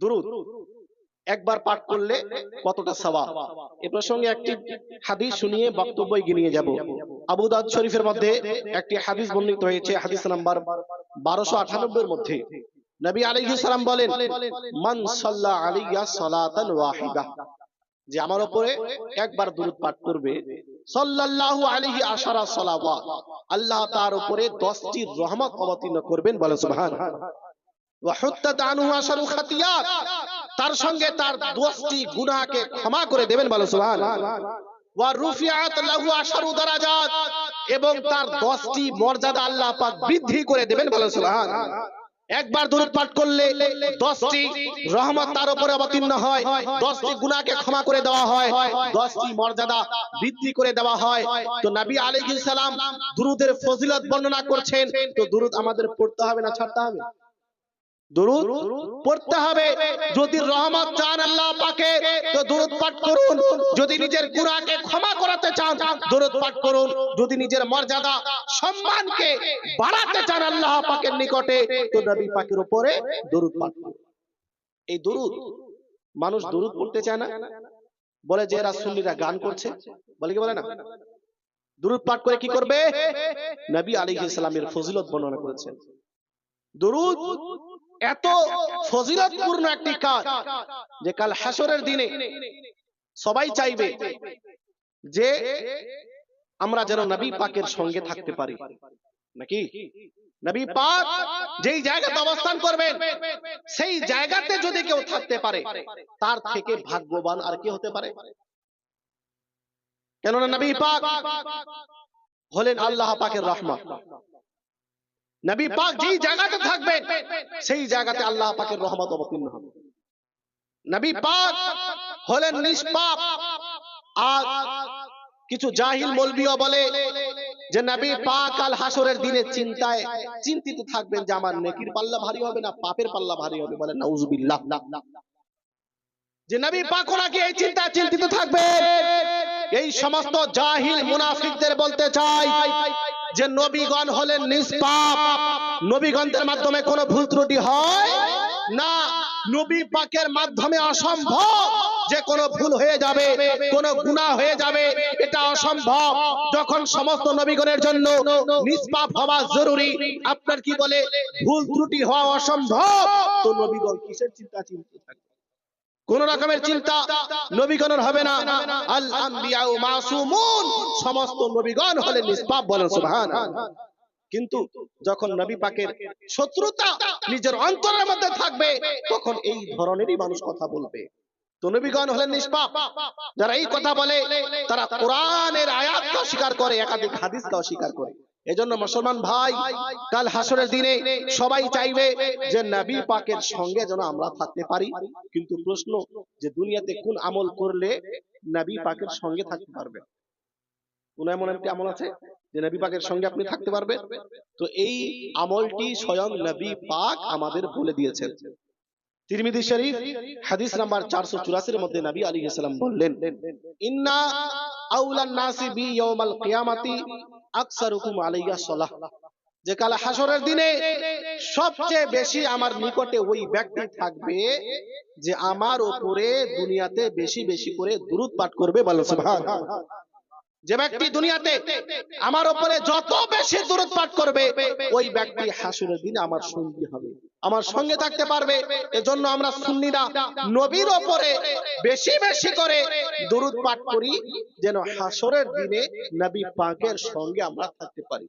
দুরুদ। একবার পাঠ করলে কতটা সওয়াব? এ প্রসঙ্গে একটি হাদিস শুনিয়ে বক্তব্য নিয়ে যাব। আবু দাউদ শরীফের মধ্যে একটি হাদিস বর্ণিত হয়েছে, হাদিস নাম্বার বারোশো আটানব্বই মধ্যে। নবী সালাম বলেন, মান সাল্লা সালাতান ওয়াহিদা। যে আমার উপরে একবার দুরূদ পাঠ করবে, সাল্লাল্লাহু আলাইহি আশারা সালাওয়াত। আল্লাহ তার উপরে 10টি রহমত অবতীর্ণ করবেন বলে সুবহান। তার সঙ্গে তার 10টি গুনাহকে ক্ষমা করে দেবেন বলে দারাজাত। এবং তার 10টি মর্যাদা আল্লাহ বৃদ্ধি করে দেবেন বলে, সুবহান। একবার পাঠ করলে দশটি রহমত তার উপরে অবতীর্ণ হয়। দশটি গুনাহকে ক্ষমা করে দেওয়া হয়। দশটি মর্যাদা বৃদ্ধি করে দেওয়া হয়। তো নবী আলাইহিস সালাম দুরুদের ফজিলত বর্ণনা করছেন। তো দুরুদ আমাদের পড়তে হবে না, ছাড়তে হবে? দুরুদ পড়তে হবে। যদি রহমত চান আল্লাহ পাকে তো দুরুদ পাঠ করুন। যদি নিজের গুনাহকে ক্ষমা করাতে চান দুরুদ পাঠ করুন। যদি নিজের মর্যাদা সম্মানকে বাড়াতে চান আল্লাহ পাকের নিকটে তো নবী পাকের উপরে দুরুদ পাঠ করুন। এই দুরুদ মানুষ দুরুদ পড়তে চায় না? বলে যে এরা সুন্নিরা গান করছে বলে কি বলে না? দুরুদ পাঠ করে কি করবে? নবী আলাইহিস সালামের ফজিলত বর্ণনা করেছেন। দুরুদ এত ফজিলতপূর্ণ একটি কাজ যে কাল হাসরের দিনে সবাই চাইবে যে আমরা যেন নবী পাকের সঙ্গে থাকতে পারি। নাকি? নবী পাক যেই জায়গাতে অবস্থান করবেন, সেই জায়গাতে যদি কেউ থাকতে পারে, তার থেকে ভাগ্যবান আর কি হতে পারে? কেননা নবী পাক হলেন আল্লাহ পাকের রহমত। নবী পাক যেই জায়গাতে সেই জায়গাতে আল্লাহ পাকের রহমত অবতীর্ণ হবে। নবী পাক হলেন নিষ্পাপ। আর কিছু জাহিল মলবিও বলে যে নবী পাক আল হাসরের দিনে চিন্তায় চিন্তিত থাকবেন যে আমার নেকির পাল্লা ভারী হবে না পাপের পাল্লা ভারী হবে বলে নাউজুবিল্লাহ। যে নবী পাক ওনাকে এই চিন্তায় চিন্তিত থাকবেন এই সমস্ত জাহিল মুনাফিকদের বলতে চাই যে নবীগণ হলেন নিষ্পাপ। নবীগণদের মাধ্যমে কোনো ভুল ত্রুটি হয় না। নবী পাকের মাধ্যমে অসম্ভব। যে কোনো ভুল হয়ে যাবে, কোনো গুনাহ হয়ে যাবে, এটা অসম্ভব। যখন সমস্ত নবীগণের জন্য নিষ্পাপ হওয়া জরুরি, আপনার কি বলে? ভুল ত্রুটি হওয়া অসম্ভব। তো নবীগণ কিসের চিন্তা? চিন্তা থাকবে। কোন রকমের চিন্তা নবীগণের হবে না। আল আম্বিয়াউ মাসুমুন। সমস্ত নবীগণ হলে নিষ্পাপ বলেন সুবহান কিন্তু যখন নবী পাকের শত্রুতা নিজের অন্তরের মধ্যে থাকবে তখন এই ধরনেরই মানুষ কথা বলবে। তো নবীগণ হলেন নিষ্পাপ। যারা এই কথা বলে তারা কোরআনের আয়াতকে অস্বীকার করে একাধিক হাদিসকে অস্বীকার করে। এজন্য মুসলমান ভাই কাল হাসরের দিনে সবাই চাইবে যে নবী পাকের সঙ্গে যেন আমরা থাকতে পারি। কিন্তু প্রশ্ন যে দুনিয়াতে কোন আমল করলে নবী পাকের সঙ্গে থাকতে পারবে? কোন এমন একটি আমল আছে? যে নবী পাকের সঙ্গে আপনি থাকতে পারবেন তো এই আমলটি স্বয়ং নবী পাক আমাদের বলে দিয়েছেন। তিরমিজি শরীফ, হাদিস নাম্বার 484 এর মধ্যে নবী আলাইহিস সালাম বললেন, ইন্না আউলান নাসি বি ইয়াউমাল কিয়ামাতি আকসারুকুম আলাইয়া সালাহ। যে কাল হাসরের দিনে সবচেয়ে বেশি আমার নিকটে ওই ব্যক্তি থাকবে যে আমার উপরে দুনিয়াতে বেশি বেশি করে দুরূদ পাঠ করবে বলো সুবহান যে ব্যক্তি দুনিয়াতে আমার উপরে যত বেশি দূরত পাঠ করবে ওই ব্যক্তি হাসুরের দিন আমার সঙ্গী হবে। আমার সঙ্গে থাকতে পারবে এজন্য আমরা সুন্নিরা নবীর ওপরে বেশি বেশি করে দূরত পাঠ করি যেন হাসরের দিনে নবী পাকের সঙ্গে আমরা থাকতে পারি।